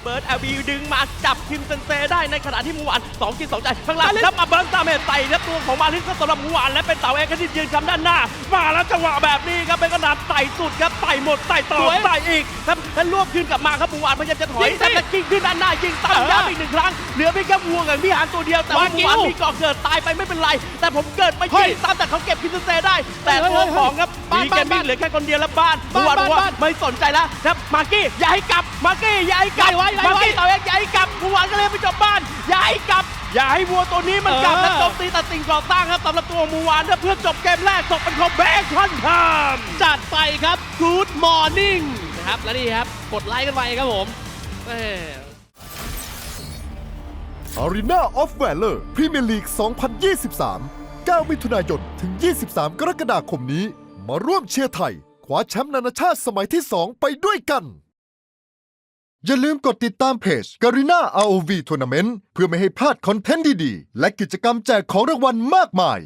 เบิร์ดเอลบีดึงมาจับคิมเซนเซได้ในขณะที่มูหวานสองกินสองใจข้างล่างแล้วมาเบิร์ดตามเมจใส่ครับตัวของมาลิสก็สำหรับมูหวานและเป็นเต่าเอกที่ยืนคำด้านหน้า มาแล้วจังหวะแบบนี้ครับเป็นขนาดใส่สุดครับใส่หมดใส่ต่อใส่อีกครับแล้วรวบคืนกลับมาครับมูหวานพยายามจะถอยแต่จะยิงขึ้นด้านหน้ายิงตั้งย้ำอีกหนึ่งครั้งเหลือเพียงแค่ วัวกับพี่หานตัวเดียวแต่ว่ามูหวานมีก่อเกิดตายไปไม่เป็นไร แต่ผมเกิดไม่ยิงตามแต่เขาเก็บคิมเซนเซได้ แต่ตัวของครับมีแกมมิ่งเหลือแค่คนเดียวแล้วบ้านมูหวานบอกว่าไม่สนใจแล้วครับมาร์กี้อย่าให้กลับมาร์กี้อย่าให้กลับมาร์กี้ต่อเอย่าให้กลับมูหวานก็เลยไปจบบ้านอย่าให้กลับอย่าให้วัวตัวนี้มันกลับและโจมตีตัดสิ่งก่อสร้างครับสำหรับตัวมูวานเพื่อจบเกมแรกจบเป็นคอมแบคคอนไทม์จัดไปครับ Good Morning นะครับ และนี่ครับ กดไลค์กันไปครับผม Arena of Valor Premier League 2023 9 มิถุนายน ถึง 23 กรกฎาคมนี้ มาร่วมเชียร์ไทยคว้าแชมป์นานาชาติสมัยที่ 2 ไปด้วยกัน อย่าลืมกดติดตามเพจ Garena ROV Tournament เพื่อไม่ให้พลาดคอนเทนต์ดี ๆ และกิจกรรมแจกของรางวัลมากมาย